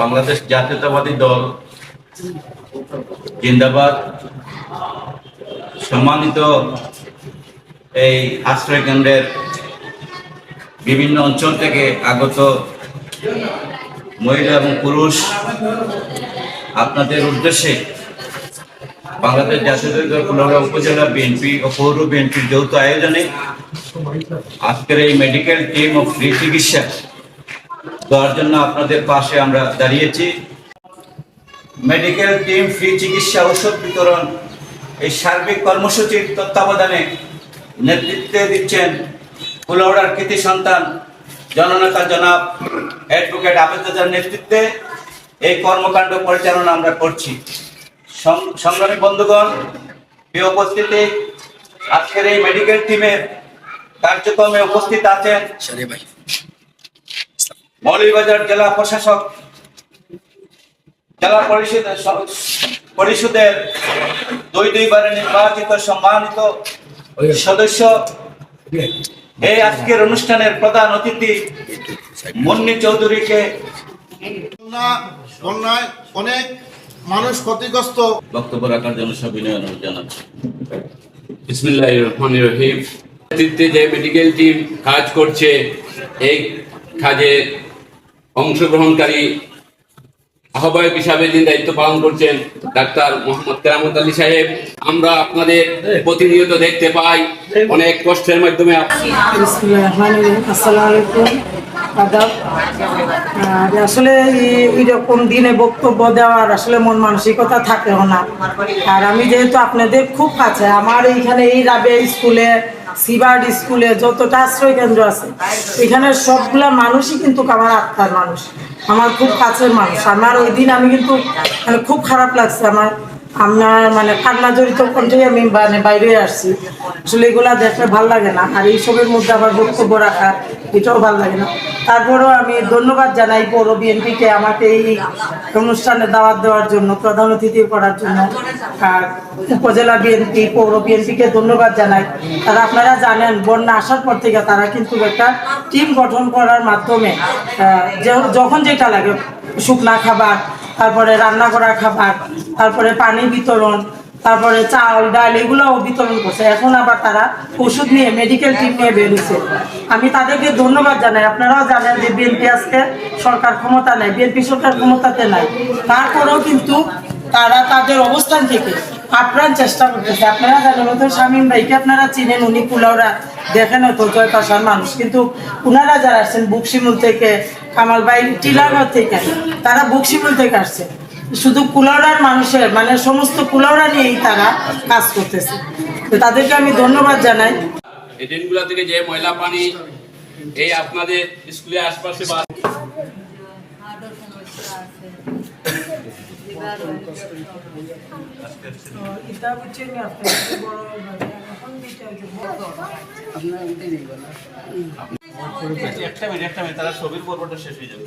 বাংলাদেশ জাতীয়তাবাদী দল জিন্দাবাদ। সম্মানিত এই আশ্রয় কেন্দ্রের বিভিন্ন অঞ্চল থেকে আগত মহিলা এবং পুরুষ, আপনাদের উদ্দেশ্যে বাংলাদেশ জাতীয় দল উপজেলা বিএনপি ও পৌর বিএনপির যৌথ আয়োজনে আজকের এই মেডিকেল টিম ও ফ্রি চিকিৎসা দেওয়ার জন্য আপনাদের পাশে আমরা দাঁড়িয়েছি। মেডিকেল টিম ফ্রি চিকিৎসা ঔষধ বিতরণ, এই সার্বিক কর্মসূচির তত্ত্বাবধানে নেতৃত্বে দিচ্ছেন কুলাউড়ার কৃতি সন্তান জননেতা জনাব অ্যাডভোকেট আবেদার নেতৃত্বে এই কর্মকাণ্ড পরিচালনা আমরা করছি। সংগ্রামী বন্ধুগণ, প্রিয় উপস্থিতি, আজকের এই মেডিকেল টিমের কার্যক্রমে উপস্থিত আছেন মৌলভীবাজার জেলা প্রশাসক জেলা পরিষদ পরিষদের দুই দুইবারে নির্বাচিত সম্মানিত সদস্য এই আজকের অনুষ্ঠানের প্রধান অতিথি মুন্নি চৌধুরীকে বন্যায় অনেক মানুষ ক্ষতিগ্রস্ত। বক্তব্য রাখার জন্য সবিনয় অনুরোধ জানাচ্ছি। বিসমিল্লাহ রহমান রহিম। নেতৃত্বে যে মেডিকেল টিম কাজ করছে এই কাজে অংশগ্রহণকারী আহ্বায়ক হিসাবে যিনি দায়িত্ব পালন করছেন, ডাক্তার মোহাম্মদ কেরামত আলী সাহেব, আমরা আপনাদের প্রতিনিয়ত দেখতে পাই, অনেক কষ্টের মাধ্যমে আসলে এই- এইরকম দিনে বক্তব্য দেওয়ার আসলে মন মানসিকতা থাকেও না। আর আমি যেহেতু আপনাদের খুব কাছে, আমার এইখানে এই রাবে স্কুলে সিবার্ড স্কুলে যতটা আশ্রয় কেন্দ্র আছে এখানে সবগুলা মানুষই কিন্তু আমার আত্মার মানুষ, আমার খুব কাছের মানুষ। আমার ওই দিন আমি কিন্তু মানে খুব খারাপ লাগছে আমার আমার মানে কান্না জড়িত কণ্ঠেই আমি মানে বাইরে আসছি। আসলে এগুলা দেখলে ভালো লাগে না। আর এইসবের মধ্যে আবার বক্তব্য রাখা, এটাও ভালো লাগে না। তারপরেও আমি ধন্যবাদ জানাই পৌর বিএনপিকে আমাকে এই অনুষ্ঠানে দাওয়াত দেওয়ার জন্য, প্রধান অতিথি করার জন্য। আর উপজেলা বিএনপি, পৌর বিএনপিকে ধন্যবাদ জানাই। আর আপনারা জানেন, বন্যা আসার পর থেকে তারা কিন্তু একটা টিম গঠন করার মাধ্যমে যখন যেটা লাগে, শুকনা খাবার তারপরে রান্না করা খাবার, তারপরে পানি বিতরণ, তারপরে চাল, ডাল এগুলোও বিতরণ করছে। এখন আবার তারা ওষুধ নিয়ে মেডিকেল টিম নিয়ে বেরোছে আমি তাদেরকে ধন্যবাদ জানাই। আপনারাও জানেন যে বিএনপি আজকে সরকার ক্ষমতা নেয় বিএনপি সরকার ক্ষমতাতে নাই। তারপরেও কিন্তু তারা তাদের অবস্থান থেকে আপ্রাণ চেষ্টা করতেছে। আপনারা জানেন হয়তো শামীম ভাইকে আপনারা চিনেন, উনি কুলাউরা দেখেন হয়তো জয় পাশার মানুষ। কিন্তু উনারা যারা আসছেন বুকশিমুল থেকে, কামাল ভাই টিলাগড় থেকে, তারা বুকশিমুল থেকে আসছে। শুধু কুলাউড়ার মানুষের মানে সমস্ত কুলাউড়া নিয়েই তারা কাজ করতেছে। তো তাদেরকে আমি ধন্যবাদ জানাই। এই দিনগুলো থেকে যে ময়লা পানি, এই আপনাদের স্কুলের আশপাশে একটা মিনিট একটা মিনিট তারা ছবির পর্বটা শেষ হয়ে যাবে